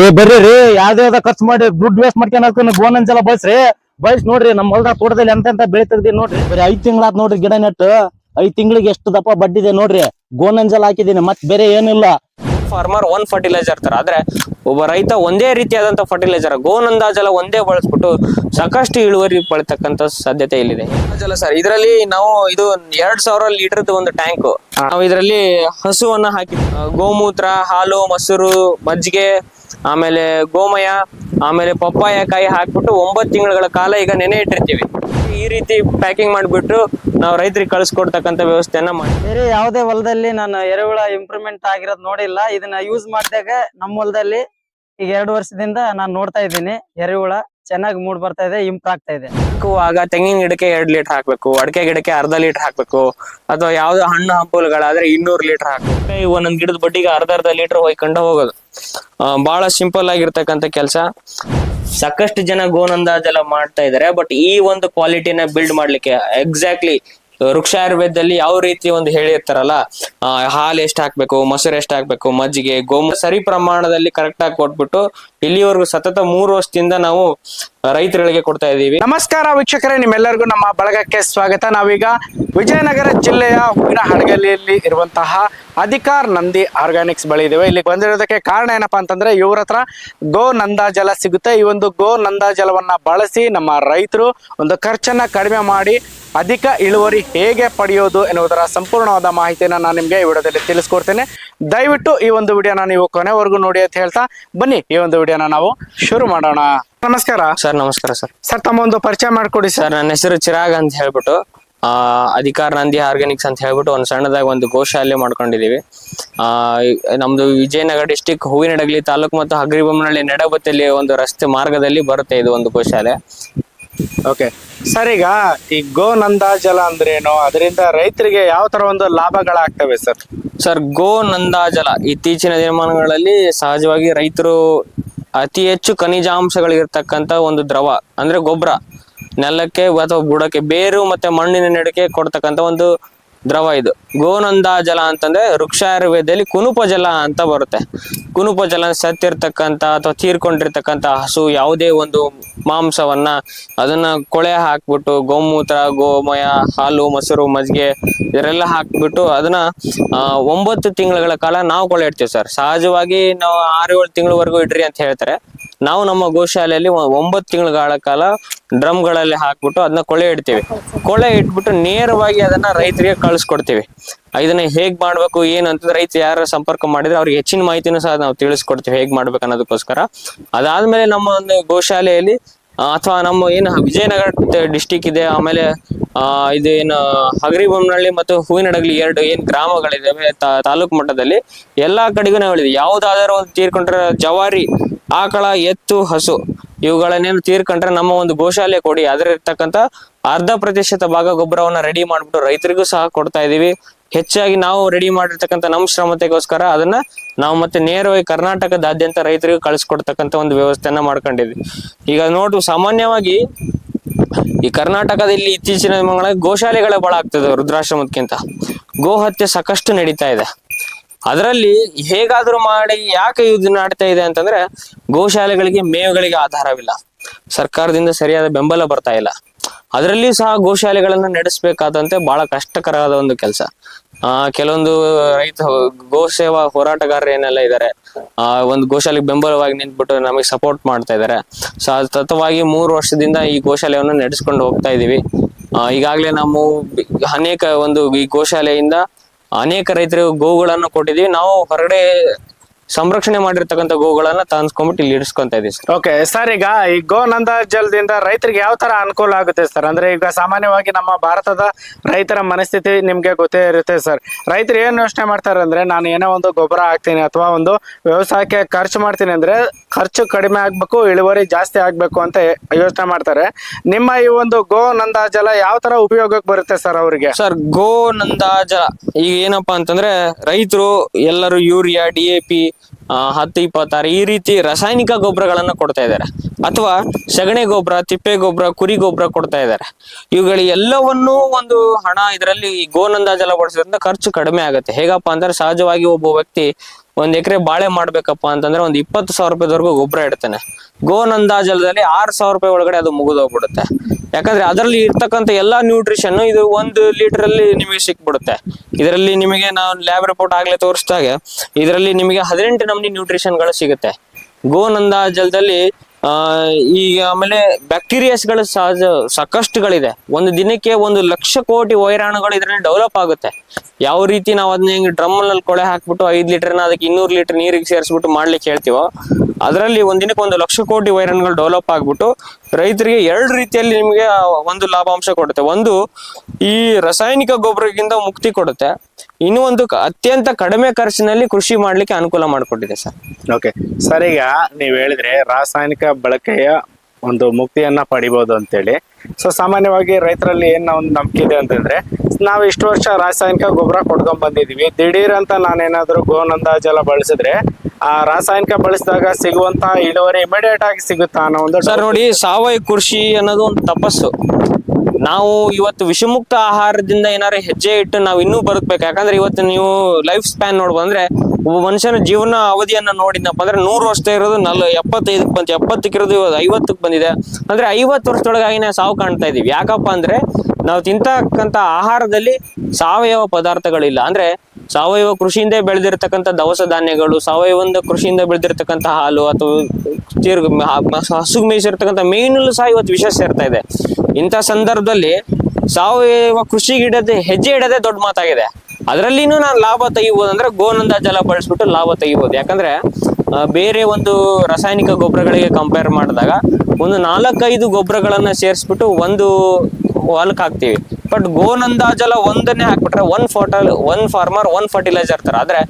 ಏ, ಬರ್ರಿ ರೀ, ಯಾವ್ದೇ ಯಾವ್ದ ಖರ್ಚು ಮಾಡಿ ದುಡ್ಡು ವೇಸ್ಟ್ ಮಾಡ್ಕೊಂಡು ಅಂಜಲ ಬಳಸ್ರಿ. ಬಳಸ್ ನೋಡ್ರಿ ನಮ್ಮ ಹೊಲದ ತೋಟದಲ್ಲಿ ಎಂತ ಎಂತ ಬೆಳೆ ನೋಡ್ರಿ. ಬರೀ ಐದ್ ತಿಂಗಳಾದ್ ನೋಡ್ರಿ ಗಿಡ ನೆಟ್ಟು. ಐದ್ ತಿಂಗಳಿಗೆ ಎಷ್ಟು ದಪ್ಪ ಬಡ್ಡಿದೆ ನೋಡ್ರಿ. ಗೋನಂಜಲ ಹಾಕಿದೀನಿ ಮತ್ ಬೇರೆ ಏನಿಲ್ಲ. ಫಾರ್ಮರ್ ಒನ್ ಫರ್ಟಿಲೈಸರ್ ತರ, ಆದ್ರೆ ಒಬ್ಬ ರೈತ ಒಂದೇ ರೀತಿಯಾದಂತ ಫರ್ಟಿಲೈಸರ್ ಗೋನಂದಾಜಲ ಒಂದೇ ಬಳಸ್ಬಿಟ್ಟು ಸಾಕಷ್ಟು ಇಳುವರಿ ಪಡಿತಕ್ಕಂತ ಸಾಧ್ಯತೆ ಇಲ್ಲಿದೆ. ಜಲ ಸರ್ ಇದರಲ್ಲಿ ನಾವು ಇದು ಎರಡ್ ಸಾವಿರ ಲೀಟರ್ದು ಒಂದು ಟ್ಯಾಂಕ್ ನಾವು ಇದರಲ್ಲಿ ಹಸುವನ್ನ ಹಾಕಿ ಗೋಮೂತ್ರ ಹಾಲು ಮೊಸರು ಮಜ್ಜಿಗೆ ಆಮೇಲೆ ಗೋಮಯ ಆಮೇಲೆ ಪಪ್ಪಾಯ ಕಾಯಿ ಹಾಕ್ಬಿಟ್ಟು ಒಂಬತ್ತು ತಿಂಗಳ ಕಾಲ ಈಗ ನೆನೆ ಇಟ್ಟಿರ್ತೀವಿ. ಈ ರೀತಿ ಪ್ಯಾಕಿಂಗ್ ಮಾಡಿಬಿಟ್ಟು ನಾವು ರೈತರಿಗೆ ಕಳಿಸ್ಕೊಡ್ತಕ್ಕಂಥ ವ್ಯವಸ್ಥೆಯನ್ನ ಮಾಡಿ. ಬೇರೆ ಯಾವುದೇ ಹೊಲದಲ್ಲಿ ನಾನು ಎರೆಹುಳ ಇಂಪ್ರೂವ್ಮೆಂಟ್ ಆಗಿರೋದು ನೋಡಿಲ್ಲ. ಇದನ್ನ ಯೂಸ್ ಮಾಡಿದಾಗ ನಮ್ಮ ಹೊಲದಲ್ಲಿ ಈಗ ಎರಡು ವರ್ಷದಿಂದ ನಾನು ನೋಡ್ತಾ ಇದ್ದೀನಿ. ಎರೆಹುಳ ಚೆನ್ನಾಗಿ ಮೂಡ್ ಬರ್ತಾ ಇದೆ ಇಂಪ್ರೂವ್ ಆಗ್ತಾ ಇದೆ. ಆಗ ತೆಂಗಿನ ಗಿಡಕ್ಕೆ ಎರಡ್ ಲೀಟರ್ ಹಾಕ್ಬೇಕು ಅಡಿಕೆ ಗಿಡಕ್ಕೆ ಅರ್ಧ ಲೀಟರ್ ಹಾಕ್ಬೇಕು ಅಥವಾ ಯಾವ್ದು ಹಣ್ಣು ಹಂಪಲುಗಳಾದ್ರೆ ಇನ್ನೂರು ಲೀಟರ್ ಹಾಕ್ಬೇಕು. ಈ ಒಂದೊಂದ್ ಗಿಡದ ಬಡ್ಡಿಗೆ ಅರ್ಧ ಅರ್ಧ ಲೀಟರ್ ಹೋಯ್ಕೊಂಡು ಹೋಗೋದು. ಬಹಳ ಸಿಂಪಲ್ ಆಗಿರ್ತಕ್ಕಂತ ಕೆಲಸ. ಸಾಕಷ್ಟು ಜನ ಗೋನಂದಾಜೆಲ್ಲ ಮಾಡ್ತಾ ಇದಾರೆ ಬಟ್ ಈ ಒಂದು ಕ್ವಾಲಿಟಿನ ಬಿಲ್ಡ್ ಮಾಡ್ಲಿಕ್ಕೆ ಎಕ್ಸಾಕ್ಟ್ಲಿ ವೃಕ್ಷ ಆಯುರ್ವೇದದಲ್ಲಿ ಯಾವ ರೀತಿ ಒಂದು ಹೇಳಿರ್ತಾರಲ್ಲ ಹಾಲು ಎಷ್ಟು ಹಾಕ್ಬೇಕು, ಮೊಸರು ಎಷ್ಟು ಹಾಕ್ಬೇಕು, ಮಜ್ಜಿಗೆ ಗೋಮ ಸರಿ ಪ್ರಮಾಣದಲ್ಲಿ ಕರೆಕ್ಟ್ ಆಗಿ ಕೊಟ್ಬಿಟ್ಟು ಇಲ್ಲಿವರೆಗೂ ಸತತ ಮೂರು ವರ್ಷದಿಂದ ನಾವು ರೈತರುಗಳಿಗೆ ಕೊಡ್ತಾ ಇದ್ದೀವಿ. ನಮಸ್ಕಾರ ವೀಕ್ಷಕರೇ, ನಿಮ್ಮೆಲ್ಲರಿಗೂ ನಮ್ಮ ಬಳಗಕ್ಕೆ ಸ್ವಾಗತ. ನಾವೀಗ ವಿಜಯನಗರ ಜಿಲ್ಲೆಯ ಹೂವಿನ ಹಡಗಲಿಯಲ್ಲಿ ಇರುವಂತಹ ಅಧಿಕಾರ್ ನಂದಿ ಆರ್ಗಾನಿಕ್ಸ್ ಬಳಿ ಇದ್ದೇವೆ. ಇಲ್ಲಿ ಬಂದಿರೋದಕ್ಕೆ ಕಾರಣ ಏನಪ್ಪಾ ಅಂತಂದ್ರೆ, ಇವ್ರ ಹತ್ರ ಗೋ ನಂದಾಜಲ ಸಿಗುತ್ತೆ. ಈ ಒಂದು ಗೋ ನಂದಾಜಲವನ್ನ ಬಳಸಿ ನಮ್ಮ ರೈತರು ಒಂದು ಖರ್ಚನ್ನ ಕಡಿಮೆ ಮಾಡಿ ಅಧಿಕ ಇಳುವರಿ ಹೇಗೆ ಪಡೆಯೋದು ಎನ್ನುವುದರ ಸಂಪೂರ್ಣವಾದ ಮಾಹಿತಿಯನ್ನ ನಾನು ನಿಮಗೆ ಈ ವಿಡಿಯೋದಲ್ಲಿ ತಿಳಿಸ್ಕೊಡ್ತೇನೆ. ದಯವಿಟ್ಟು ಈ ಒಂದು ವಿಡಿಯೋನ ನೀವು ಕೊನೆವರೆಗೂ ನೋಡಿ ಅಂತ ಹೇಳ್ತಾ ಬನ್ನಿ. ಈ ಒಂದು ವಿಡಿಯೋನ ನಾವು ಶುರು ಮಾಡೋಣ. ನಮಸ್ಕಾರ. ಸರ್ ನಮಸ್ಕಾರ ಸರ್. ಸರ್ ತಮ್ಮ ಒಂದು ಪರಿಚಯ ಮಾಡ್ಕೊಡಿ ಸರ್. ನನ್ನ ಹೆಸರು ಚಿರಾಗ್ ಅಂತ ಹೇಳ್ಬಿಟ್ಟು ಆ ಅಧಿಕಾರ ನಂದಿ ಆರ್ಗ್ಯಾನಿಕ್ಸ್ ಅಂತ ಹೇಳ್ಬಿಟ್ಟು ಒಂದು ಸಣ್ಣದಾಗಿ ಒಂದು ಗೋಶಾಲೆ ಮಾಡ್ಕೊಂಡಿದೀವಿ. ಆ ನಮ್ದು ವಿಜಯನಗರ ಡಿಸ್ಟಿಕ್ ಹೂವಿನಡಗಲಿ ತಾಲೂಕು ಮತ್ತು ಹಗರಿಬೊಮ್ಮನಹಳ್ಳಿ ನೆಡಬತ್ತಲ್ಲಿ ಒಂದು ರಸ್ತೆ ಮಾರ್ಗದಲ್ಲಿ ಬರುತ್ತೆ ಇದು ಒಂದು ಗೋಶಾಲೆ. ಓಕೆ. ಸರ್ ಈಗ ಈ ಗೋ ನಂದಾಜಲ ಅಂದ್ರೇನು? ಅದರಿಂದ ರೈತರಿಗೆ ಯಾವ ತರ ಒಂದು ಲಾಭಗಳಾಗ್ತವೆ ಸರ್? ಸರ್ ಗೋ ನಂದಾಜಲ ಇತ್ತೀಚಿನ ದಿನಮಾನಗಳಲ್ಲಿ ಸಹಜವಾಗಿ ರೈತರು ಅತಿ ಹೆಚ್ಚು ಖನಿಜಾಂಶಗಳಿರ್ತಕ್ಕಂಥ ಒಂದು ದ್ರವ, ಅಂದ್ರೆ ಗೊಬ್ಬರ ನೆಲಕ್ಕೆ ಅಥವಾ ಬುಡಕ್ಕೆ, ಬೇರು ಮತ್ತೆ ಮಣ್ಣಿನ ನೆಡಕ್ಕೆ ಕೊಡ್ತಕ್ಕಂಥ ಒಂದು ದ್ರವ ಇದು. ಗೋನಂದ ಜಲ ಅಂತಂದ್ರೆ ವೃಕ್ಷಾಯುರ್ವೇದದಲ್ಲಿ ಕುನುಪ ಜಲ ಅಂತ ಬರುತ್ತೆ. ಕುನುಪ ಜಲ ಸತ್ತಿರ್ತಕ್ಕಂಥ ಅಥವಾ ತೀರ್ಕೊಂಡಿರ್ತಕ್ಕಂಥ ಹಸು ಯಾವುದೇ ಒಂದು ಮಾಂಸವನ್ನ ಅದನ್ನ ಕೊಳೆ ಹಾಕ್ಬಿಟ್ಟು ಗೋಮೂತ್ರ, ಗೋಮಯ, ಹಾಲು, ಮೊಸರು, ಮಜ್ಜಿಗೆ ಇದರೆಲ್ಲ ಹಾಕ್ಬಿಟ್ಟು ಅದನ್ನ ಒಂಬತ್ತು ತಿಂಗಳ ಕಾಲ ನಾವು ಕೊಳೆ ಇಡ್ತೀವಿ ಸರ್. ಸಹಜವಾಗಿ ನಾವು ಆರು ಏಳು ತಿಂಗಳವರೆಗೂ ಇಡ್ರಿ ಅಂತ ಹೇಳ್ತಾರೆ. ನಾವು ನಮ್ಮ ಗೋಶಾಲೆಯಲ್ಲಿ ಒಂಬತ್ತು ತಿಂಗಳ ಕಾಲ ಡ್ರಮ್ಗಳಲ್ಲಿ ಹಾಕ್ಬಿಟ್ಟು ಅದನ್ನ ಕೊಳೆ ಇಡ್ತೀವಿ. ಕೊಳೆ ಇಟ್ಬಿಟ್ಟು ನೇರವಾಗಿ ಅದನ್ನ ರೈತರಿಗೆ ಕಳಿಸ್ಕೊಡ್ತೀವಿ. ಇದನ್ನ ಹೇಗ್ ಮಾಡ್ಬೇಕು, ಏನು ಅಂತಂದ್ರೆ ರೈತ ಯಾರ ಸಂಪರ್ಕ ಮಾಡಿದ್ರೆ ಅವ್ರಿಗೆ ಹೆಚ್ಚಿನ ಮಾಹಿತಿನೂ ಸಹ ನಾವು ತಿಳಿಸ್ಕೊಡ್ತೀವಿ ಹೇಗ್ ಮಾಡ್ಬೇಕು ಅನ್ನೋದಕ್ಕೋಸ್ಕರ. ಅದಾದ್ಮೇಲೆ ನಮ್ಮ ಒಂದು ಗೋಶಾಲೆಯಲ್ಲಿ ಅಥವಾ ನಮ್ಮ ಏನು ವಿಜಯನಗರ ಡಿಸ್ಟಿಕ್ ಇದೆ, ಆಮೇಲೆ ಇದು ಏನು ಹಗರಿಬೊಮ್ಮನಹಳ್ಳಿ ಮತ್ತು ಹೂವಿನಡಗಲಿ ಎರಡು ಏನು ಗ್ರಾಮಗಳಿದಾವೆ ತಾಲೂಕು ಮಟ್ಟದಲ್ಲಿ, ಎಲ್ಲಾ ಕಡೆಗೂ ನಾವು ಹೇಳಿದ್ವಿ. ಯಾವ್ದಾದ್ರು ಒಂದು ತೀರ್ಕೊಂಡ್ರೆ ಜವಾರಿ, ಆಕಳ, ಎತ್ತು, ಹಸು, ಇವುಗಳನ್ನೇನು ತೀರ್ಕೊಂಡ್ರೆ ನಮ್ಮ ಒಂದು ಗೋಶಾಲೆ ಕೊಡಿ. ಅದರಿರ್ತಕ್ಕಂಥ ಅರ್ಧ ಪ್ರತಿಶತ ಭಾಗ ಗೊಬ್ಬರವನ್ನ ರೆಡಿ ಮಾಡ್ಬಿಟ್ಟು ರೈತರಿಗೂ ಸಹ ಕೊಡ್ತಾ ಇದೀವಿ. ಹೆಚ್ಚಾಗಿ ನಾವು ರೆಡಿ ಮಾಡಿರ್ತಕ್ಕಂಥ ನಮ್ಮ ಶ್ರಮತೆಗೋಸ್ಕರ ಅದನ್ನ ನಾವು ಮತ್ತೆ ನೇರವಾಗಿ ಕರ್ನಾಟಕದಾದ್ಯಂತ ರೈತರಿಗೂ ಕಳಿಸ್ಕೊಡ್ತಕ್ಕಂಥ ಒಂದು ವ್ಯವಸ್ಥೆಯನ್ನ ಮಾಡ್ಕೊಂಡಿದ್ವಿ. ಈಗ ನೋಡು ಸಾಮಾನ್ಯವಾಗಿ ಈ ಕರ್ನಾಟಕದಲ್ಲಿ ಇತ್ತೀಚಿನ ದಿನಗಳ ಗೋಶಾಲೆಗಳೇ ಬಹಳ ಆಗ್ತದೆ ವೃದ್ಧಾಶ್ರಮಕ್ಕಿಂತ ಗೋ ಹತ್ಯೆ ಸಾಕಷ್ಟು ನಡೀತಾ ಇದೆ. ಅದರಲ್ಲಿ ಹೇಗಾದ್ರೂ ಮಾಡಿ ಯಾಕೆ ಇದು ನಾಡ್ತಾ ಇದೆ ಅಂತಂದ್ರೆ ಗೋಶಾಲೆಗಳಿಗೆ ಮೇವುಗಳಿಗೆ ಆಧಾರವಿಲ್ಲ. ಸರ್ಕಾರದಿಂದ ಸರಿಯಾದ ಬೆಂಬಲ ಬರ್ತಾ ಇಲ್ಲ. ಅದರಲ್ಲಿಯೂ ಸಹ ಗೋಶಾಲೆಗಳನ್ನ ನಡೆಸಬೇಕಾದಂತೆ ಬಹಳ ಕಷ್ಟಕರವಾದ ಒಂದು ಕೆಲಸ. ಆ ಕೆಲವೊಂದು ರೈತ ಗೋ ಸೇವಾ ಹೋರಾಟಗಾರರು ಏನೆಲ್ಲ ಇದ್ದಾರೆ ಆ ಒಂದು ಗೋಶಾಲೆಗೆ ಬೆಂಬಲವಾಗಿ ನಿಂತ್ಬಿಟ್ಟು ನಮಗೆ ಸಪೋರ್ಟ್ ಮಾಡ್ತಾ ಇದ್ದಾರೆ ಸತತವಾಗಿ ಮೂರು ವರ್ಷದಿಂದ ಈ ಗೋಶಾಲೆಯನ್ನು ನಡೆಸ್ಕೊಂಡು ಹೋಗ್ತಾ ಇದೀವಿ. ಆ, ಈಗಾಗಲೇ ನಾವು ಅನೇಕ ಒಂದು ಈ ಗೋಶಾಲೆಯಿಂದ ಅನೇಕ ರೈತರು ಗೋವುಗಳನ್ನು ಕೊಟ್ಟಿದ್ದೀವಿ. ನಾವು ಹೊರಗಡೆ ಸಂರಕ್ಷಣೆ ಮಾಡಿರ್ತಕ್ಕಂಥ ಗೋಗಳನ್ನ ತಾನ್ಸ್ಕೊಂಡ್ಬಿಟ್ಟು ಇಲ್ಲಿ ಇಡಿಸ್ಕೊಂತ ಇದೀವಿ ಸರ್. ಓಕೆ ಸರ್ ಈಗ ಈ ಗೋ ನಂದಾಜಲದಿಂದ ರೈತರಿಗೆ ಯಾವ ತರ ಅನುಕೂಲ ಆಗುತ್ತೆ ಸರ್ ಅಂದ್ರೆ ಈಗ ಸಾಮಾನ್ಯವಾಗಿ ನಮ್ಮ ಭಾರತದ ರೈತರ ಮನಸ್ಥಿತಿ ನಿಮ್ಗೆ ಗೊತ್ತೇ ಇರುತ್ತೆ ಸರ್ ರೈತರು ಏನ್ ಯೋಚನೆ ಮಾಡ್ತಾರೆ ಅಂದ್ರೆ ನಾನು ಏನೋ ಒಂದು ಗೊಬ್ಬರ ಹಾಕ್ತೀನಿ ಅಥವಾ ಒಂದು ವ್ಯವಸಾಯಕ್ಕೆ ಖರ್ಚು ಮಾಡ್ತೀನಿ ಅಂದ್ರೆ ಖರ್ಚು ಕಡಿಮೆ ಆಗ್ಬೇಕು, ಇಳುವರಿ ಜಾಸ್ತಿ ಆಗ್ಬೇಕು ಅಂತ ಯೋಚನೆ ಮಾಡ್ತಾರೆ. ನಿಮ್ಮ ಈ ಒಂದು ಗೋ ನಂದಾಜಲ ಯಾವ ತರ ಉಪಯೋಗಕ್ಕೆ ಬರುತ್ತೆ ಸರ್ ಅವರಿಗೆ? ಸರ್, ಗೋ ನಂದಾಜಲ ಈಗ ಏನಪ್ಪಾ ಅಂತಂದ್ರೆ ರೈತರು ಎಲ್ಲರೂ ಯೂರಿಯಾ, ಡಿ ಎ ಪಿ ಹತ್ತು ಇಪ್ಪತ್ತಾರು ಈ ರೀತಿ ರಾಸಾಯನಿಕ ಗೊಬ್ಬರಗಳನ್ನ ಕೊಡ್ತಾ ಇದ್ದಾರೆ. ಅಥವಾ ಸಗಣಿ ಗೊಬ್ಬರ, ತಿಪ್ಪೆ ಗೊಬ್ಬರ, ಕುರಿ ಗೊಬ್ಬರ ಕೊಡ್ತಾ ಇದ್ದಾರೆ. ಇವುಗಳು ಎಲ್ಲವನ್ನೂ ಒಂದು ಹಣ ಇದರಲ್ಲಿ ಗೋನಂದಾಜಲ ಬಳಸೋದ್ರಿಂದ ಖರ್ಚು ಕಡಿಮೆ ಆಗುತ್ತೆ. ಹೇಗಪ್ಪ ಅಂದ್ರೆ ಸಹಜವಾಗಿ ಒಬ್ಬ ವ್ಯಕ್ತಿ ಒಂದ್ ಎಕರೆ ಬಾಳೆ ಮಾಡ್ಬೇಕಪ್ಪ ಅಂತಂದ್ರೆ ಒಂದ್ ಇಪ್ಪತ್ತು ಸಾವಿರ ರೂಪಾಯಿದವರೆಗೂ ಗೊಬ್ಬರ ಇಡ್ತಾನೆ. ಗೋನಂದಾಜಲದಲ್ಲಿ ಆರ್ ಸಾವಿರ ರೂಪಾಯಿ ಒಳಗಡೆ ಅದು ಮುಗಿದೋಗ್ಬಿಡುತ್ತೆ. ಯಾಕಂದ್ರೆ ಅದರಲ್ಲಿ ಇರ್ತಕ್ಕಂಥ ಎಲ್ಲಾ ನ್ಯೂಟ್ರಿಷನ್ ಇದು ಒಂದು ಲೀಟರ್ ಅಲ್ಲಿ ನಿಮಗೆ ಸಿಕ್ಬಿಡುತ್ತೆ. ಇದರಲ್ಲಿ ನಿಮಗೆ ನಾವು ಲ್ಯಾಬ್ ರಿಪೋರ್ಟ್ ಆಗ್ಲೇ ತೋರಿಸಿದಾಗ, ಇದರಲ್ಲಿ ನಿಮಗೆ ಹದಿನೆಂಟು ನಮೂನಿ ನ್ಯೂಟ್ರಿಷನ್ಗಳು ಸಿಗುತ್ತೆ. ಗೋನಂದಾಜಲದಲ್ಲಿ ಆ, ಈಗ ಆಮೇಲೆ ಬ್ಯಾಕ್ಟೀರಿಯಾಸ್ಗಳು ಸಹಜ, ಸಾಕಷ್ಟುಗಳಿದೆ. ಒಂದು ದಿನಕ್ಕೆ ಒಂದು ಲಕ್ಷ ಕೋಟಿ ವೈರಾಣುಗಳು ಇದರಲ್ಲಿ ಡೆವಲಪ್ ಆಗುತ್ತೆ. ಯಾವ ರೀತಿ ನಾವು ಅದನ್ನ ಹಿಂಗೆ ಡ್ರಮ್ನಲ್ಲಿ ಕೊಳೆ ಹಾಕ್ಬಿಟ್ಟು ಐದು ಲೀಟರ್ನ ಅದಕ್ಕೆ ಇನ್ನೂರು ಲೀಟರ್ ನೀರಿಗೆ ಸೇರಿಸ್ಬಿಟ್ಟು ಮಾಡ್ಲಿಕ್ಕೆ ಹೇಳ್ತೀವೋ, ಅದರಲ್ಲಿ ಒಂದಿನಕ್ಕೆ ಒಂದು ಲಕ್ಷ ಕೋಟಿ ವೈರಾಣುಗಳು ಡೆವಲಪ್ ಆಗ್ಬಿಟ್ಟು ರೈತರಿಗೆ ಎರಡು ರೀತಿಯಲ್ಲಿ ನಿಮಗೆ ಒಂದು ಲಾಭಾಂಶ ಕೊಡುತ್ತೆ. ಒಂದು, ಈ ರಾಸಾಯನಿಕ ಗೊಬ್ಬರಕ್ಕಿಂತ ಮುಕ್ತಿ ಕೊಡುತ್ತೆ. ಇನ್ನು ಒಂದು ಕ- ಅತ್ಯಂತ ಕಡಿಮೆ ಖರ್ಚಿನಲ್ಲಿ ಕೃಷಿ ಮಾಡ್ಲಿಕ್ಕೆ ಅನುಕೂಲ ಮಾಡಿಕೊಟ್ಟಿದೆ ಸರ್. ಓಕೆ ಸರ್ ಈಗ ನೀವ್ ಹೇಳಿದ್ರೆ ರಾಸಾಯನಿಕ ಬಳಕೆಯ ಒಂದು ಮುಕ್ತಿಯನ್ನ ಪಡಿಬಹುದು ಅಂತೇಳಿ. ಸೊ ಸಾಮಾನ್ಯವಾಗಿ ರೈತರಲ್ಲಿ ಏನ್ ಒಂದು ನಂಬಿಕೆ ಇದೆ ಅಂತಂದ್ರೆ ನಾವು ಇಷ್ಟು ವರ್ಷ ರಾಸಾಯನಿಕ ಗೊಬ್ಬರ ಕೊಡ್ಕೊಂಡ್ ಬಂದಿದೀವಿ. ದಿಢೀರ್ ಅಂತ ನಾನೇನಾದ್ರೂ ಗೋನಂದಾಜ್ ಎಲ್ಲ ಬಳಸಿದ್ರೆ ಆ ರಾಸಾಯನಿಕ ಬಳಸಿದಾಗ ಸಿಗುವಂತ ಇಳುವರಿ ಇಮಿಡಿಯೇಟ್ ಆಗಿ ಸಿಗುತ್ತಾ ಅನ್ನೋ ಒಂದು ಸರ್ ನೋಡಿ ಸಾವಯವ ಕೃಷಿ ಅನ್ನೋದು ಒಂದು ತಪಸ್ಸು. ನಾವು ಇವತ್ತು ವಿಷಮುಕ್ತ ಆಹಾರದಿಂದ ಏನಾರು ಹೆಜ್ಜೆ ಇಟ್ಟು ನಾವು ಇನ್ನೂ ಬದುಕ್ಬೇಕು. ಯಾಕಂದ್ರೆ ಇವತ್ತು ನೀವು ಲೈಫ್ ಸ್ಪ್ಯಾನ್ ನೋಡ್ಬೋದು ಅಂದ್ರೆ ಒಬ್ಬ ಮನುಷ್ಯನ ಜೀವನ ಅವಧಿಯನ್ನ ನೋಡಿದ್ನಪ್ಪ ಅಂದ್ರೆ ನೂರು ವರ್ಷ ಇರೋದು ನಲ್ ಎಪ್ಪತ್ತೈದಕ್ಕೆ ಬಂತು. ಎಪ್ಪತ್ತಕ್ಕೆ ಇರೋದು ಇವತ್ತು ಐವತ್ತಕ್ಕೆ ಬಂದಿದೆ. ಅಂದ್ರೆ ಐವತ್ತು ವರ್ಷದೊಳಗಾಗಿನೇ ಸಾವು ಕಾಣ್ತಾ ಇದೀವಿ. ಯಾಕಪ್ಪ ಅಂದ್ರೆ ನಾವು ತಿಂತಕ್ಕಂತ ಆಹಾರದಲ್ಲಿ ಸಾವಯವ ಪದಾರ್ಥಗಳಿಲ್ಲ. ಅಂದ್ರೆ ಸಾವಯವ ಕೃಷಿಯಿಂದ ಬೆಳೆದಿರತಕ್ಕಂಥ ದವಸ ಧಾನ್ಯಗಳು ಸಾವಯವ ಕೃಷಿಯಿಂದ ಬೆಳೆದಿರ್ತಕ್ಕಂಥ ಹಾಲು ಅಥವಾ ಹಸು ಮೇಯಿಸಿರ್ತಕ್ಕಂಥ ಮೇನಲ್ಲೂ ಸಹ ಇವತ್ತು ವಿಷ ಸೇರ್ತಾ ಇದೆ. ಇಂಥ ಸಂದರ್ಭದಲ್ಲಿ ಸಾವಯವ ಕೃಷಿಗೆ ಇಡದೆ ಹೆಜ್ಜೆ ಇಡದೆ ದೊಡ್ಡ ಮಾತಾಗಿದೆ. ಅದರಲ್ಲಿನೂ ನಾನು ಲಾಭ ತೆಗಿಬೋದು ಅಂದ್ರೆ ಗೋನಂದ ಜಲ ಬಳಸ್ಬಿಟ್ಟು ಲಾಭ ತೆಗಿಬೋದು. ಯಾಕಂದ್ರೆ ಬೇರೆ ಒಂದು ರಾಸಾಯನಿಕ ಗೊಬ್ಬರಗಳಿಗೆ ಕಂಪೇರ್ ಮಾಡಿದಾಗ ಒಂದು ನಾಲ್ಕೈದು ಗೊಬ್ಬರಗಳನ್ನ ಸೇರಿಸ್ಬಿಟ್ಟು ಒಂದು ಹೊಲಕ್ಕೆ ಹಾಕ್ತಿವಿ. ಬಟ್ ಗೋನಂದಾಜಲ ಒಂದನ್ನೇ ಹಾಕ್ಬಿಟ್ರೆ one fertile one farmer one fertiliser ತರ. ಆದ್ರೆ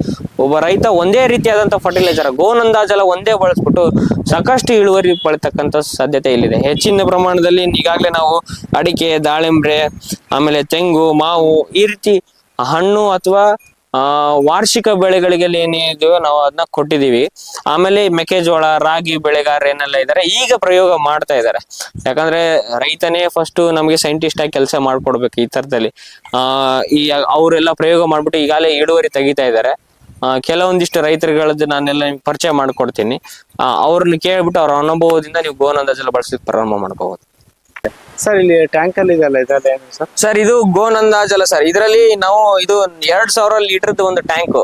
ಒಬ್ಬ ರೈತ ಒಂದೇ ರೀತಿಯಾದಂತ ಫರ್ಟಿಲೈಸರ್ ಗೋನಂದಾಜಲ ಒಂದೇ ಬಳಸ್ಬಿಟ್ಟು ಸಾಕಷ್ಟು ಇಳುವರಿ ಪಡಿತಕ್ಕಂತ ಸಾಧ್ಯತೆ ಇಲ್ಲಿದೆ. ಹೆಚ್ಚಿನ ಪ್ರಮಾಣದಲ್ಲಿ ಈಗಾಗಲೇ ನಾವು ಅಡಿಕೆ, ದಾಳಿಂಬ್ರೆ, ಆಮೇಲೆ ತೆಂಗು, ಮಾವು ಈ ರೀತಿ ಹಣ್ಣು ಅಥವಾ ಆ, ವಾರ್ಷಿಕ ಬೆಳೆಗಳಿಗೆ ಏನಿದೆಯೋ ನಾವು ಅದನ್ನ ಕೊಟ್ಟಿದೀವಿ ಆಮೇಲೆ ಮೆಕ್ಕೆಜೋಳ, ರಾಗಿ ಬೆಳೆಗಾರ ಏನೆಲ್ಲ ಇದಾರೆ, ಈಗ ಪ್ರಯೋಗ ಮಾಡ್ತಾ ಇದ್ದಾರೆ ಯಾಕಂದ್ರೆ ರೈತನೇ ಫಸ್ಟ್ ನಮಗೆ ಸೈಂಟಿಸ್ಟ್ ಆಗಿ ಕೆಲಸ ಮಾಡ್ಕೊಡ್ಬೇಕು ಈ ತರದಲ್ಲಿ ಆ, ಈ ಅವರೆಲ್ಲ ಪ್ರಯೋಗ ಮಾಡ್ಬಿಟ್ಟು ಈಗಾಗಲೇ ಇಳುವರಿ ತೆಗಿತಾ ಇದ್ದಾರೆ ಕೆಲವೊಂದಿಷ್ಟು ರೈತರುಗಳದ್ದು ನಾನೆಲ್ಲ ಪರಿಚಯ ಮಾಡ್ಕೊಡ್ತೀನಿ. ಅವ್ರನ್ನ ಕೇಳ್ಬಿಟ್ಟು ಅವ್ರ ಅನುಭವದಿಂದ ನೀವು ಗೋನಂದಾಜೆಲ್ಲ ಬಳಸಲಿಕ್ಕೆ ಪ್ರಾರಂಭ ಮಾಡ್ಕೋಬಹುದು ಸರ್ ಇಲ್ಲಿ ಟ್ಯಾಂಕ್ ಅಲ್ಲಿ ಇದೆಲ್ಲ ಇದೆಲ್ಲ ಏನು ಸರ್? ಸರ್ ಇದು ಗೋನಂದಾಜಲ ಸರ್. ಇದರಲ್ಲಿ ನಾವು ಇದು ಎರಡ್ ಸಾವಿರ ಲೀಟರ್ದು ಒಂದು ಟ್ಯಾಂಕ್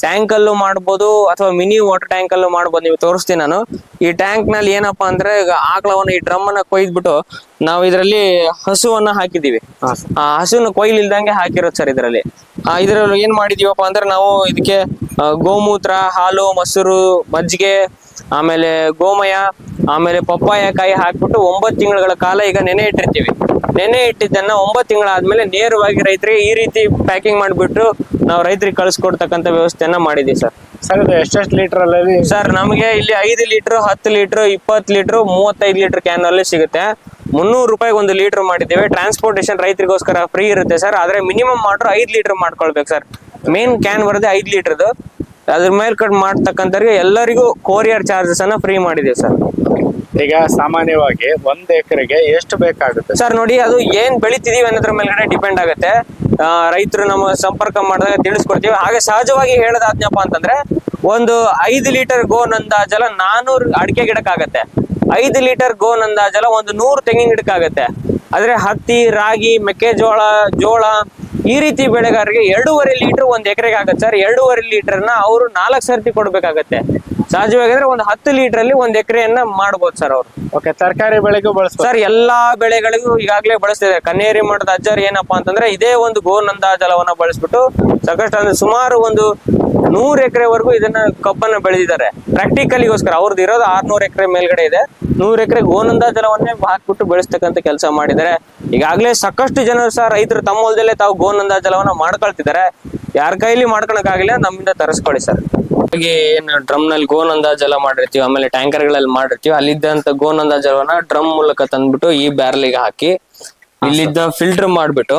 ಟ್ಯಾಂಕ್ ಅಲ್ಲೂ ಮಾಡ್ಬೋದು ಅಥವಾ ಮಿನಿ ವಾಟರ್ ಟ್ಯಾಂಕ್ ಅಲ್ಲೂ ಮಾಡ್ಬೋದು ನೀವು ತೋರಿಸ್ತೀನಿ ನಾನು. ಈ ಟ್ಯಾಂಕ್ನಲ್ಲಿ ಏನಪ್ಪಾ ಅಂದ್ರೆ ಈಗ ಆಕಳವನ್ನ ಈ ಡ್ರಮ್ ಅನ್ನ ಕೊಯ್ದ್ಬಿಟ್ಟು ನಾವು ಇದರಲ್ಲಿ ಹಸುವನ್ನ ಹಾಕಿದೀವಿ ಆ ಹಸುವನ್ನ ಕೊಯ್ಲ್ ಇಲ್ದಂಗೆ ಹಾಕಿರೋದು ಸರ್ ಇದರಲ್ಲಿ. ಆ ಇದ್ರಲ್ಲಿ ಏನ್ ಮಾಡಿದೀವಪ್ಪ ಅಂದ್ರೆ ನಾವು ಇದಕ್ಕೆ ಗೋಮೂತ್ರ ಹಾಲು ಮೊಸರು ಮಜ್ಜಿಗೆ ಆಮೇಲೆ ಗೋಮಯ ಆಮೇಲೆ ಪಪ್ಪಾಯ ಕಾಯಿ ಹಾಕ್ಬಿಟ್ಟು ಒಂಬತ್ತು ತಿಂಗಳ ಕಾಲ ಈಗ ನೆನೆ ಇಟ್ಟಿರ್ತೀವಿ. ನೆನೆ ಇಟ್ಟಿದ್ದನ್ನ ಒಂಬತ್ತು ತಿಂಗಳಾದ್ಮೇಲೆ ನೇರವಾಗಿ ರೈತರಿಗೆ ಈ ರೀತಿ ಪ್ಯಾಕಿಂಗ್ ಮಾಡಿಬಿಟ್ಟು ನಾವು ರೈತರಿಗೆ ಕಳಿಸ್ಕೊಡ್ತಕ್ಕಂಥ ವ್ಯವಸ್ಥೆಯನ್ನ ಮಾಡಿದ್ದೀವಿ ಸರ್. ಸರ್ ಅದು ಎಷ್ಟೆಷ್ಟು ಲೀಟರ್ ಅಲ್ಲಿ ಸರ್ ನಮಗೆ ಇಲ್ಲಿ ಐದು ಲೀಟರ್ ಹತ್ತು ಲೀಟರ್ ಇಪ್ಪತ್ತು ಲೀಟರ್ ಮೂವತ್ತೈದು ಲೀಟರ್ ಕ್ಯಾನ್ ಅಲ್ಲಿ ಸಿಗುತ್ತೆ. ಮುನ್ನೂರು ರೂಪಾಯಿಗೆ ಒಂದು ಲೀಟರ್ ಮಾಡಿದ್ದೇವೆ. ಟ್ರಾನ್ಸ್ಪೋರ್ಟೇಷನ್ ರೈತರಿಗೋಸ್ಕರ ಫ್ರೀ ಇರುತ್ತೆ ಸರ್. ಆದ್ರೆ ಮಿನಿಮಮ್ ಮಾಡ್ರು ಐದು ಲೀಟರ್ ಮಾಡ್ಕೊಳ್ಬೇಕು ಸರ್. ಮೇನ್ ಕ್ಯಾನ್ ಬರೋದೇ ಐದು ಲೀಟರ್ದು ಅದ್ರ ಮೇಲೆ ಕಟ್ ಮಾಡ್ತಕ್ಕಂಥವ್ರಿಗೆ ಎಲ್ಲರಿಗೂ ಕೊರಿಯರ್ ಚಾರ್ಜಸ್ ಅನ್ನ ಫ್ರೀ ಮಾಡಿದೀವಿ ಸರ್. ಈಗ ಸಾಮಾನ್ಯವಾಗಿ ಒಂದ್ ಎಕರೆಗೆ ಎಷ್ಟು ಬೇಕಾಗುತ್ತೆ? ಸರ್ ನೋಡಿ ಅದು ಏನ್ ಬೆಳಿತಿದೀವಿ ಅನ್ನೋದ್ರ ಮೇಲ್ಗಡೆ ಡಿಪೆಂಡ್ ಆಗುತ್ತೆ. ರೈತರು ನಮ್ಮ ಸಂಪರ್ಕ ಮಾಡಿದಾಗ ತಿಳಿಸ್ಕೊಡ್ತೀವಿ. ಹಾಗೆ ಸಹಜವಾಗಿ ಹೇಳದಾದ್ನಪ್ಪ ಅಂತಂದ್ರೆ ಒಂದು ಐದು ಲೀಟರ್ ಗೋನಂದಾಜಲ ನಾನೂರು ಅಡಿಕೆ ಗಿಡಕ್ಕಾಗತ್ತೆ. ಐದು ಲೀಟರ್ ಗೋನಂದಾಜಲ ಒಂದು ನೂರು ತೆಂಗಿನ ಗಿಡಕ್ಕಾಗತ್ತೆ. ಆದ್ರೆ ಹತ್ತಿ ರಾಗಿ ಮೆಕ್ಕೆಜೋಳ ಜೋಳ ಈ ರೀತಿ ಬೆಳೆಗಾರರಿಗೆ ಎರಡೂವರೆ ಲೀಟರ್ ಒಂದ್ ಎಕರೆಗೆ ಆಗತ್ತೆ ಸರ್. ಎರಡೂವರೆ ಲೀಟರ್ನ ಅವರು ನಾಲ್ಕು ಸರ್ತಿ ಕೊಡ್ಬೇಕಾಗತ್ತೆ. ಸಹಜವಾಗಿ ಅಂದ್ರೆ ಒಂದು ಹತ್ತು ಲೀಟರ್ ಅಲ್ಲಿ ಒಂದ್ ಎಕರೆಯನ್ನ ಮಾಡ್ಬೋದು ಸರ್ ಅವರು. ಓಕೆ ತರಕಾರಿ ಬೆಳೆಗೂ ಬಳಸ್ತಾರೆ ಸರ್ ಎಲ್ಲಾ ಬೆಳೆಗಳಿಗೂ ಈಗಾಗಲೇ ಬಳಸ್ತಿದ್ದಾರೆ ಕನ್ನೇರಿ ಮಠದ ಅಜ್ಜರ್ ಏನಪ್ಪಾ ಅಂತಂದ್ರೆ ಇದೇ ಒಂದು ಗೋನಂದ ಜಲವನ್ನ ಬಳಸ್ಬಿಟ್ಟು ಸಾಕಷ್ಟು ಅಂದ್ರೆ ಸುಮಾರು ಒಂದು ನೂರ್ ಎಕರೆವರೆಗೂ ಇದನ್ನ ಕಬ್ಬನ್ನ ಬೆಳೆದಿದ್ದಾರೆ. ಪ್ರಾಕ್ಟಿಕಲಿಗೋಸ್ಕರ ಅವ್ರದ್ದು ಇರೋದು ಆರ್ನೂರ್ ಎಕರೆ ಮೇಲ್ಗಡೆ ಇದೆ. ನೂರ್ ಎಕರೆ ಗೋನಂದ ಜಲವನ್ನೇ ಹಾಕ್ಬಿಟ್ಟು ಬೆಳೆಸ್ತಕ್ಕಂಥ ಕೆಲಸ ಮಾಡಿದ್ದಾರೆ. ಈಗಾಗಲೇ ಸಾಕಷ್ಟು ಜನರು ಸಹ ರೈತರು ತಮ್ಮ ಹೊಲದಲ್ಲೇ ತಾವು ಗೋನಂದ ಜಲವನ್ನ ಮಾಡ್ಕೊಳ್ತಿದ್ದಾರೆ. ಯಾರ ಕೈಲಿ ಮಾಡ್ಕೊಳಕ್ ಆಗಿಲ್ಲ ನಮ್ಮಿಂದ ತರಿಸ್ಕೊಳ್ಳಿ ಸರ್. ಹಾಗೆ ಏನು ಡ್ರಮ್ನಲ್ಲಿ ಗೋನಂದ ಜಲ ಮಾಡಿರ್ತೀವಿ ಆಮೇಲೆ ಟ್ಯಾಂಕರ್ಗಳಲ್ಲಿ ಮಾಡಿರ್ತೀವಿ. ಅಲ್ಲಿದ್ದಂತ ಗೋನಂದ ಜಲವನ್ನ ಡ್ರಮ್ ಮೂಲಕ ತಂದ್ಬಿಟ್ಟು ಈ ಬ್ಯಾರಲಿಗೆ ಹಾಕಿ ಇಲ್ಲಿದ್ದ ಫಿಲ್ಟರ್ ಮಾಡ್ಬಿಟ್ಟು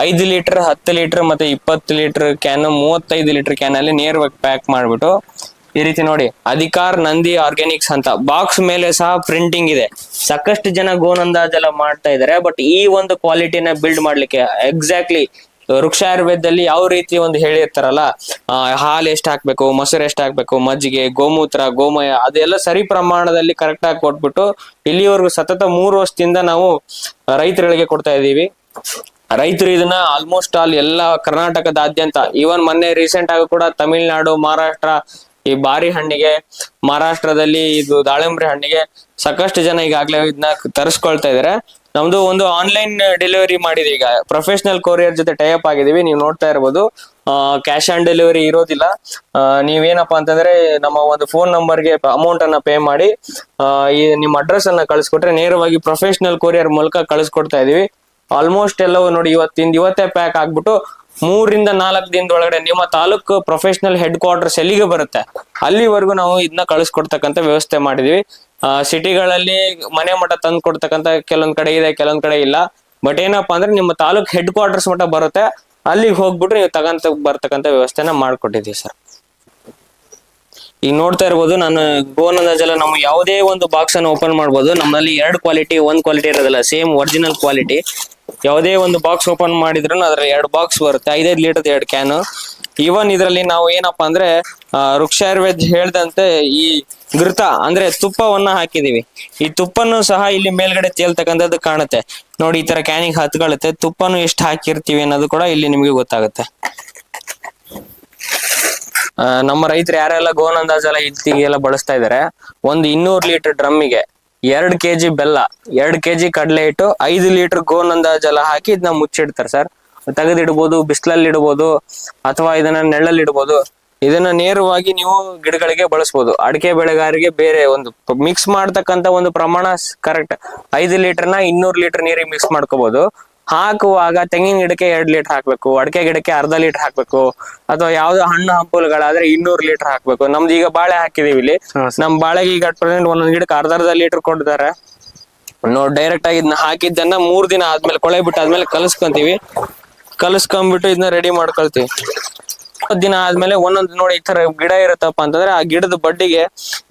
ಐದು ಲೀಟರ್ ಹತ್ತು ಲೀಟರ್ ಮತ್ತೆ ಇಪ್ಪತ್ತು ಲೀಟರ್ ಕ್ಯಾನ್ ಮೂವತ್ತೈದು ಲೀಟರ್ ಕ್ಯಾನ್ ಅಲ್ಲಿ ನೇರವಾಗಿ ಪ್ಯಾಕ್ ಮಾಡ್ಬಿಟ್ಟು ಈ ರೀತಿ ನೋಡಿ ಅಧಿಕಾರ್ ನಂದಿ ಆರ್ಗ್ಯಾನಿಕ್ಸ್ ಅಂತ. ಬಾಕ್ಸ್ ಮೇಲೆ ಸಹ ಪ್ರಿಂಟಿಂಗ್ ಇದೆ. ಸಾಕಷ್ಟು ಜನ ಗೋನಂದ ಎಲ್ಲ ಮಾಡ್ತಾ ಇದಾರೆ ಬಟ್ ಈ ಒಂದು ಕ್ವಾಲಿಟಿನ ಬಿಲ್ಡ್ ಮಾಡ್ಲಿಕ್ಕೆ ಎಕ್ಸಾಕ್ಟ್ಲಿ ವೃಕ್ಷ ಆಯುರ್ವೇದದಲ್ಲಿ ಯಾವ ರೀತಿ ಒಂದು ಹೇಳಿರ್ತಾರಲ್ಲ ಹಾಲು ಎಷ್ಟು ಹಾಕ್ಬೇಕು, ಮೊಸರು ಎಷ್ಟು ಹಾಕ್ಬೇಕು, ಮಜ್ಜಿಗೆ, ಗೋಮೂತ್ರ, ಗೋಮಯ, ಅದೆಲ್ಲ ಸರಿ ಪ್ರಮಾಣದಲ್ಲಿ ಕರೆಕ್ಟ್ ಆಗಿ ಕೊಟ್ಬಿಟ್ಟು ಇಲ್ಲಿವರೆಗೂ ಸತತ ಮೂರು ವರ್ಷದಿಂದ ನಾವು ರೈತರಿಗೆ ಕೊಡ್ತಾ ಇದೀವಿ ರೈತರು ಇದನ್ನ ಆಲ್ಮೋಸ್ಟ್ ಆಲ್ ಎಲ್ಲ ಕರ್ನಾಟಕದಾದ್ಯಂತ ಈವನ್ ಮೊನ್ನೆ ರೀಸೆಂಟ್ ಆಗಿ ಕೂಡ ತಮಿಳ್ನಾಡು, ಮಹಾರಾಷ್ಟ್ರ, ಈ ಬಾರಿ ಹಣ್ಣಿಗೆ, ಮಹಾರಾಷ್ಟ್ರದಲ್ಲಿ ಇದು ದಾಳಿಂಬ್ರಿ ಹಣ್ಣಿಗೆ ಸಾಕಷ್ಟು ಜನ ಈಗಾಗಲೇ ಇದನ್ನ ತರಿಸ್ಕೊಳ್ತಾ ಇದಾರೆ ನಮ್ದು ಒಂದು ಆನ್ಲೈನ್ ಡೆಲಿವರಿ ಮಾಡಿದೆ ಈಗ. ಪ್ರೊಫೆಷನಲ್ ಕೊರಿಯರ್ ಜೊತೆ ಟೈಅಪ್ ಆಗಿದೀವಿ ನೀವು ನೋಡ್ತಾ ಇರ್ಬೋದು. ಕ್ಯಾಶ್ ಆನ್ ಡೆಲಿವರಿ ಇರೋದಿಲ್ಲ. ನೀವೇನಪ್ಪಾ ಅಂತಂದ್ರೆ ನಮ್ಮ ಒಂದು ಫೋನ್ ನಂಬರ್ಗೆ ಅಮೌಂಟ್ ಅನ್ನ ಪೇ ಮಾಡಿ ಈ ನಿಮ್ಮ ಅಡ್ರೆಸ್ ಅನ್ನ ಕಳಿಸ್ಕೊಟ್ರೆ ನೇರವಾಗಿ ಪ್ರೊಫೆಷನಲ್ ಕೊರಿಯರ್ ಮೂಲಕ ಕಳಿಸ್ಕೊಡ್ತಾ ಇದೀವಿ. ಆಲ್ಮೋಸ್ಟ್ ಎಲ್ಲವೂ ನೋಡಿ ಇವತ್ತಿಂದ ಇವತ್ತೇ ಪ್ಯಾಕ್ ಆಗ್ಬಿಟ್ಟು ಮೂರಿಂದ ನಾಲ್ಕು ದಿನದೊಳಗಡೆ ನಿಮ್ಮ ತಾಲೂಕು ಪ್ರೊಫೆಷನಲ್ ಹೆಡ್ ಕ್ವಾರ್ಟರ್ಸ್ ಎಲ್ಲಿಗೆ ಬರುತ್ತೆ? ಅಲ್ಲಿವರೆಗೂ ನಾವು ಇದನ್ನ ಕಳಿಸ್ಕೊಡ್ತಕ್ಕಂಥ ವ್ಯವಸ್ಥೆ ಮಾಡಿದೀವಿ. ಸಿಟಿಗಳಲ್ಲಿ ಮನೆ ಮಠ ತಂದು ಕೊಡ್ತಕ್ಕಂತ ಕೆಲವೊಂದ್ ಕಡೆ ಇದೆ, ಕೆಲವೊಂದ್ ಕಡೆ ಇಲ್ಲ. ಬಟ್ ಏನಪ್ಪಾ ಅಂದ್ರೆ ನಿಮ್ಮ ತಾಲೂಕ್ ಹೆಡ್ ಕ್ವಾರ್ಟರ್ಸ್ ಮಟ್ಟ ಬರುತ್ತೆ. ಅಲ್ಲಿಗೆ ಹೋಗ್ಬಿಟ್ರೆ ನೀವು ತಗಂತ ಬರ್ತಕ್ಕಂಥ ವ್ಯವಸ್ಥೆನ ಮಾಡ್ಕೊಟ್ಟಿದ್ದೀವಿ ಸರ್. ಈಗ ನೋಡ್ತಾ ಇರ್ಬೋದು, ನಾನು ಗೋನಂದ ಜಲ ನಮ್ಮ ಯಾವುದೇ ಒಂದು ಬಾಕ್ಸ್ ಅನ್ನು ಓಪನ್ ಮಾಡ್ಬೋದು. ನಮ್ಮಲ್ಲಿ ಎರಡು ಕ್ವಾಲಿಟಿ ಒಂದ್ ಕ್ವಾಲಿಟಿ ಇರೋದಿಲ್ಲ. ಸೇಮ್ ಒರಿಜಿನಲ್ ಕ್ವಾಲಿಟಿ ಯಾವುದೇ ಒಂದು ಬಾಕ್ಸ್ ಓಪನ್ ಮಾಡಿದ್ರು ಅದ್ರ ಎರಡು ಬಾಕ್ಸ್ ಬರುತ್ತೆ. ಐದೈದು ಲೀಟರ್ ಎರಡು ಕ್ಯಾನ್ ಈವನ್ ಇದರಲ್ಲಿ ನಾವು ಏನಪ್ಪಾ ಅಂದ್ರೆ ವೃಕ್ಷಾಯುರ್ವೇದ ವೃಕ್ಷ ಹೇಳ್ದಂತೆ ಈ ಘೃತ ಅಂದ್ರೆ ತುಪ್ಪವನ್ನ ಹಾಕಿದೀವಿ. ಈ ತುಪ್ಪನ್ನು ಸಹ ಇಲ್ಲಿ ಮೇಲ್ಗಡೆ ತೇಲ್ತಕ್ಕಂಥದ್ದು ಕಾಣುತ್ತೆ. ನೋಡಿ, ಈ ತರ ಕ್ಯಾನಿಗೆ ಹತ್ಕೊಳ್ಳುತ್ತೆ. ತುಪ್ಪನು ಎಷ್ಟು ಹಾಕಿರ್ತೀವಿ ಅನ್ನೋದು ಕೂಡ ಇಲ್ಲಿ ನಿಮಗೆ ಗೊತ್ತಾಗುತ್ತೆ. ನಮ್ಮ ರೈತರು ಯಾರೆಲ್ಲ ಗೋನಂದ ಜಲ ಇತ್ತಿಗೆಲ್ಲ ಬಳಸ್ತಾ ಇದಾರೆ ಒಂದು ಇನ್ನೂರು ಲೀಟರ್ ಡ್ರಮ್ಮಿಗೆ ಎರಡ್ ಕೆಜಿ ಬೆಲ್ಲ, ಎರಡ್ ಕೆಜಿ ಕಡಲೆ ಇಟ್ಟು ಐದು ಲೀಟರ್ ಗೋನಂದ ಎಲ್ಲ ಹಾಕಿ ಇದನ್ನ ಮುಚ್ಚಿಡ್ತಾರೆ ಸರ್. ತೆಗೆದಿಡ್ಬೋದು ಬಿಸಿಲಲ್ಲಿ ಇಡ್ಬೋದು ಅಥವಾ ಇದನ್ನ ನೆಳ್ಳಲ್ಲಿ ಇಡ್ಬೋದು ಇದನ್ನ ನೇರವಾಗಿ ನೀವು ಗಿಡಗಳಿಗೆ ಬಳಸ್ಬೋದು. ಅಡಿಕೆ ಬೆಳೆಗಾರಿಗೆ ಬೇರೆ ಒಂದು ಮಿಕ್ಸ್ ಮಾಡ್ತಕ್ಕಂತ ಒಂದು ಪ್ರಮಾಣ ಕರೆಕ್ಟ್ ಐದು ಲೀಟರ್ನ ಇನ್ನೂರು ಲೀಟರ್ ನೀರಿಗೆ ಮಿಕ್ಸ್ ಮಾಡ್ಕೋಬಹುದು ಹಾಕುವಾಗ ತೆಂಗಿನ ಗಿಡಕ್ಕೆ ಎರಡ್ ಲೀಟರ್ ಹಾಕ್ಬೇಕು ಅಡಿಕೆ ಗಿಡಕ್ಕೆ ಅರ್ಧ ಲೀಟರ್ ಹಾಕ್ಬೇಕು ಅಥವಾ ಯಾವ್ದೋ ಹಣ್ಣು ಹಂಪಲುಗಳಾದ್ರೆ ಇನ್ನೂರು ಲೀಟರ್ ಹಾಕ್ಬೇಕು. ನಮ್ದು ಈಗ ಬಾಳೆ ಹಾಕಿದೀವಿ ಇಲ್ಲಿ. ನಮ್ ಬಾಳೆಗೆ ಈಗ ಪ್ರೆಸೆಂಟ್ ಒಂದೊಂದ್ ಗಿಡಕ್ಕೆ ಅರ್ಧ ಅರ್ಧ ಲೀಟರ್ ಕೊಡ್ತಾರೆ. ನೋಡ್ ಡೈರೆಕ್ಟ್ ಆಗಿ ಇದನ್ನ ಹಾಕಿದ್ದನ್ನ ಮೂರ್ ದಿನ ಆದ್ಮೇಲೆ ಕೊಳೆ ಬಿಟ್ಟಾದ್ಮೇಲೆ ಕಲಸ್ಕೊಂತೀವಿ. ಕಲಸ್ಕೊಂಡ್ಬಿಟ್ಟು ಇದನ್ನ ರೆಡಿ ಮಾಡ್ಕೊಳ್ತೀವಿ. ದಿನ ಆದ್ಮೇಲೆ ಒಂದೊಂದು ನೋಡಿ ಈ ತರ ಗಿಡ ಇರತ್ತಪ್ಪ ಅಂತಂದ್ರೆ ಆ ಗಿಡದ ಬಡ್ಡಿಗೆ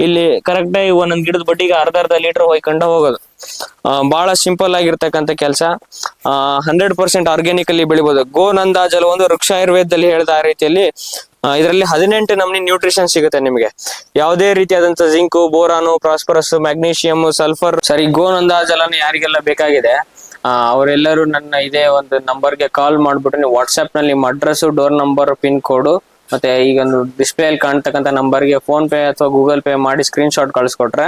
ಇಲ್ಲಿ ಕರೆಕ್ಟ್ ಆಗಿ ಒಂದೊಂದು ಗಿಡದ ಬಡ್ಡಿಗೆ ಅರ್ಧ ಅರ್ಧ ಲೀಟರ್ ಹೊಯ್ಕೊಂಡು ಹೋಗೋದು. ಬಹಳ ಸಿಂಪಲ್ ಆಗಿರ್ತಕ್ಕಂತ ಕೆಲಸ. ಹಂಡ್ರೆಡ್ ಪರ್ಸೆಂಟ್ ಆರ್ಗ್ಯಾನಿಕಲ್ಲಿ ಬೆಳಿಬೋದು. ಗೋನಂದ ನಂದಾಜಲ್ ಒಂದು ವೃಕ್ಷ ಆಯುರ್ವೇದದಲ್ಲಿ ಹೇಳಿದ ಆ ರೀತಿಯಲ್ಲಿ ಇದರಲ್ಲಿ ಹದಿನೆಂಟು ನಮ್ನಿ ನ್ಯೂಟ್ರಿಷನ್ ಸಿಗುತ್ತೆ ನಿಮಗೆ. ಯಾವುದೇ ರೀತಿಯಾದಂತ zinc, boron phosphorus magnesium sulphur ಸರಿ, ಗೋನಂದ ಜಲನ ಯಾರಿಗೆಲ್ಲ ಬೇಕಾಗಿದೆ ಅವರೆಲ್ಲರೂ ನನ್ನ ಇದೇ ಒಂದು ನಂಬರ್ಗೆ ಕಾಲ್ ಮಾಡ್ಬಿಟ್ಟು ನೀವು ವಾಟ್ಸಪ್ನಲ್ಲಿ ನಿಮ್ಮ address door number pin code ಮತ್ತೆ ಈಗ ಒಂದು ಡಿಸ್ಪ್ಲೇ ಅಲ್ಲಿ ಕಾಣ್ತಕ್ಕಂಥ ನಂಬರ್ಗೆ ಫೋನ್ ಪೇ ಅಥವಾ ಗೂಗಲ್ ಪೇ ಮಾಡಿ ಸ್ಕ್ರೀನ್ ಶಾಟ್ ಕಳಿಸ್ಕೊಟ್ರೆ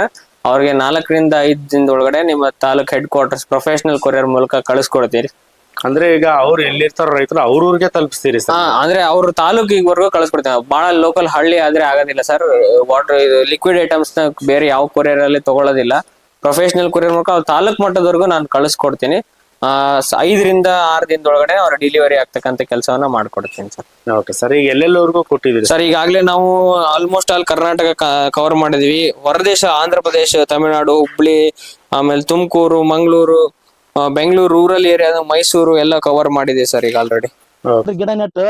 ಅವ್ರಿಗೆ ನಾಲ್ಕರಿಂದ ಐದು ದಿನದೊಳಗಡೆ ನಿಮ್ಮ taluk headquarters professional courier ಮೂಲಕ ಕಳಿಸ್ಕೊಡ್ತೀರಿ. ಅಂದ್ರೆ ಈಗ ಅವ್ರು ಎಲ್ಲಿರ್ತಾರೋ ರೈತರು ಅವ್ರಿಗೆ ತಲುಪಿಸ್ತೀರಿ ಹಾ ಸರ್ ಅಂದ್ರೆ ಅವ್ರ ತಾಲೂಕಿಗೆವರೆಗೂ ಕಳಿಸ್ಕೊಡ್ತೀವಿ. ಬಹಳ ಲೋಕಲ್ ಹಳ್ಳಿ ಆದ್ರೆ ಆಗೋದಿಲ್ಲ ಸರ್. ವಾಟರ್ ಇದು ಲಿಕ್ವಿಡ್ ಐಟಮ್ಸ್ನ ಬೇರೆ ಯಾವ ಕೊರಿಯರ್ ಅಲ್ಲಿ ತಗೊಳ್ಳೋದಿಲ್ಲ. ಪ್ರೊಫೆಷನಲ್ ಕೊರಿಯರ್ ಮೂಲಕ ಅವ್ರ ತಾಲೂಕ್ ಮಟ್ಟದವರೆಗೂ ನಾನು ಕಳಿಸ್ಕೊಡ್ತೀನಿ. ಐದರಿಂದ ಆರು ದಿನದೊಳಗಡೆ ಅವ್ರ ಡೆಲಿವರಿ ಆಗ್ತಕ್ಕಂಥ ಕೆಲಸವನ್ನ ಮಾಡ್ಕೊಡ್ತೀನಿ ಸರ್. ಓಕೆ ಸರ್ ಈಗ ಎಲ್ಲೆಲ್ಲವರೆಗೂ ಕೊಟ್ಟಿದ್ದೀರಿ ಸರ್? ಈಗಾಗಲೇ ನಾವು ಆಲ್ಮೋಸ್ಟ್ ಆಲ್ ಕರ್ನಾಟಕ ಕವರ್ ಮಾಡಿದ್ವಿ. ಹೊರದೇಶ ಆಂಧ್ರ ಪ್ರದೇಶ ತಮಿಳುನಾಡು ಹುಬ್ಳಿ ಆಮೇಲೆ ತುಮಕೂರು ಮಂಗಳೂರು ಬೆಂಗಳೂರು ರೂರಲ್ ಏರಿಯಾ ಮೈಸೂರು ಎಲ್ಲ ಕವರ್ ಮಾಡಿದೆ ಸರ್ ಈಗ ಆಲ್ರೆಡಿ ಗಿಡ ನೆಟ್ಟು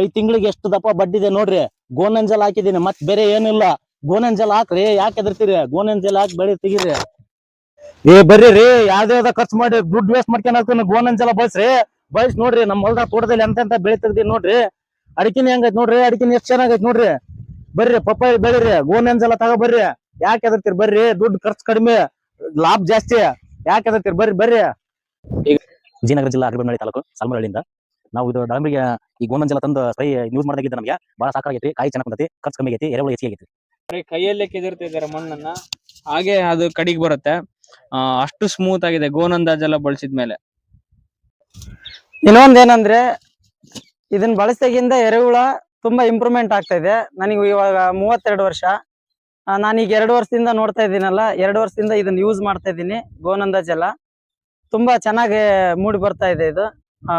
ಐದ್ ತಿಂಗಳಿಗೆ ಎಷ್ಟು ದಪ್ಪ ಬಡ್ಡಿದೆ ನೋಡ್ರಿ. ಗೋನಂಜಲ್ ಹಾಕಿದೀನಿ ಮತ್ತೆ ಬೇರೆ ಏನಿಲ್ಲ. ಗೋನಂಜಲ್ ಹಾಕ್ರಿ ಯಾಕೆ ಎದರ್ತೀರಿ ಗೋನಂಜಲ್ ಹಾಕಿ ಬೆಳೆ ತೆಗೀರಿ. ಏ ಬರ್ರಿ ರೀ ಯಾವ್ದೇ ಖರ್ಚು ಮಾಡಿ ದುಡ್ಡು ವೇಸ್ಟ್ ಮಾಡ್ಕೊಂಡ್ ಗೋನಂಜಲ ಬಳಸ್ರಿ. ಬಳಸ್ ನೋಡ್ರಿ ನಮ್ಮ ಹೊಲ್ದಾಗ ತೋಟದಲ್ಲಿ ಎಂತೆಂತ ಬೆಳಿ ತೆಗ್ದಿ ನೋಡ್ರಿ. ಅಡಿಕೆನಿ ಹೆಂಗೈತ್ ನೋಡ್ರಿ ಅಡಿಕೆನ ಎಷ್ಟ್ ಚೆನ್ನಾಗೈತ್ ನೋಡ್ರಿ. ಬರ್ರಿ ಪಪ್ಪಾಯಿ ಬೆಳಿರಿ ಗೋನಂಜಲ ತಗೋ ಬರ್ರಿ. ಯಾಕೆ ಎದರ್ತೀರಿ ಬರ್ರಿ ದುಡ್ಡು ಖರ್ಚು ಕಡಿಮೆ ಲಾಭ ಜಾಸ್ತಿ. ಯಾಕೆ ಎದರ್ತೀರಿ ಬರ್ರಿ ಬರ್ರಿ. ಈಗ ವಿಜಯನಗರ ಜಿಲ್ಲಾ ಅರಬನಹಳ್ಳಿ ತಾಲೂಕು ಸಲ್ಮರಳ್ಳಿಯಿಂದ ನಾವು ಇದು ದಾಳಿಂಬರಿಗೆ ಈ ಗೋನಂಜಲ ತಂದು ಸ್ಪ್ರೈ ಯೂಸ್ ಮಾಡಿದಾಗಿದ್ದ ನಮಗೆ ಬಹಳ ಸಾಕಾಗೈತಿ ಕಾಯಿ ಚೆನ್ನಾಗಿ ಬಂದೈತಿ ಖರ್ಚು ಕಮ್ಮಿ ಐತಿ ಎರೆಹುಳು ಹೆಚ್ಚಿಗೆ ಆಗೈತಿ ಕೈಯಲ್ಲೇ ಕೆದಿರ್ತಿದ್ದಾರೆ ಮಣ್ಣನ್ನ ಹಾಗೆ ಅದು ಕಡಿಗೆ ಬರುತ್ತೆ. ಅಷ್ಟು ಸ್ಮೂತ್ ಆಗಿದೆ. ಗೋನಂದಾಜ್ ಎಲ್ಲ ಬಳಸಿದ್ಮೇಲೆ ಇನ್ನೊಂದ್ ಏನಂದ್ರೆ ಇದನ್ನ ಬಳಸಿದಾಗಿಂದ ಎರೆಹುಳ ತುಂಬಾ ಇಂಪ್ರೂವ್ಮೆಂಟ್ ಆಗ್ತಾ ಇದೆ. ನನಗೆ ಇವಾಗ ಮೂವತ್ತೆರಡು ವರ್ಷ. ನಾನೀಗ ಎರಡು ವರ್ಷದಿಂದ ನೋಡ್ತಾ ಇದ್ದೀನಲ್ಲ, ಎರಡು ವರ್ಷದಿಂದ ಇದನ್ನ ಯೂಸ್ ಮಾಡ್ತಾ ಇದ್ದೀನಿ ಗೋನಂದಾಜ್ ಎಲ್ಲ. ತುಂಬಾ ಚೆನ್ನಾಗಿ ಮೂಡಿ ಬರ್ತಾ ಇದೆ ಇದು. ಆ,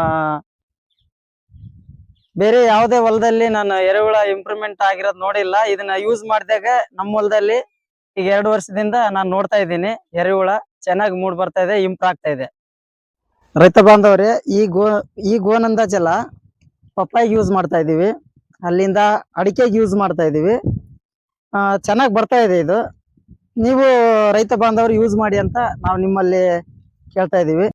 ಬೇರೆ ಯಾವುದೇ ಹೊಲದಲ್ಲಿ ನಾನು ಎರೆಹುಳ ಇಂಪ್ರೂವ್ಮೆಂಟ್ ಆಗಿರೋದು ನೋಡಿಲ್ಲ. ಇದನ್ನ ಯೂಸ್ ಮಾಡಿದಾಗ ನಮ್ಮ ಹೊಲದಲ್ಲಿ ಈಗ ಎರಡು ವರ್ಷದಿಂದ ನಾನು ನೋಡ್ತಾ ಇದ್ದೀನಿ. ಎರೆಹುಳ ಚೆನ್ನಾಗಿ ಮೂಡ್ ಬರ್ತಾ ಇದೆ, ಇಂಪ್ರೂವ್ ಆಗ್ತಾ ಇದೆ. ರೈತ ಬಾಂಧವ್ರೆ, ಈ ಗೋ, ಈ ಗೋನಂದ ಜಲ ಪಪ್ಪಾಯಿಗೆ ಯೂಸ್ ಮಾಡ್ತಾ ಇದೀವಿ. ಅಲ್ಲಿಂದ ಅಡಿಕೆಗೆ ಯೂಸ್ ಮಾಡ್ತಾ ಇದೀವಿ. ಚೆನ್ನಾಗಿ ಬರ್ತಾ ಇದೆ ಇದು. ನೀವು ರೈತ ಬಾಂಧವರು ಯೂಸ್ ಮಾಡಿ ಅಂತ ನಾವು ನಿಮ್ಮಲ್ಲಿ ಕೇಳ್ತಾ ಇದೀವಿ.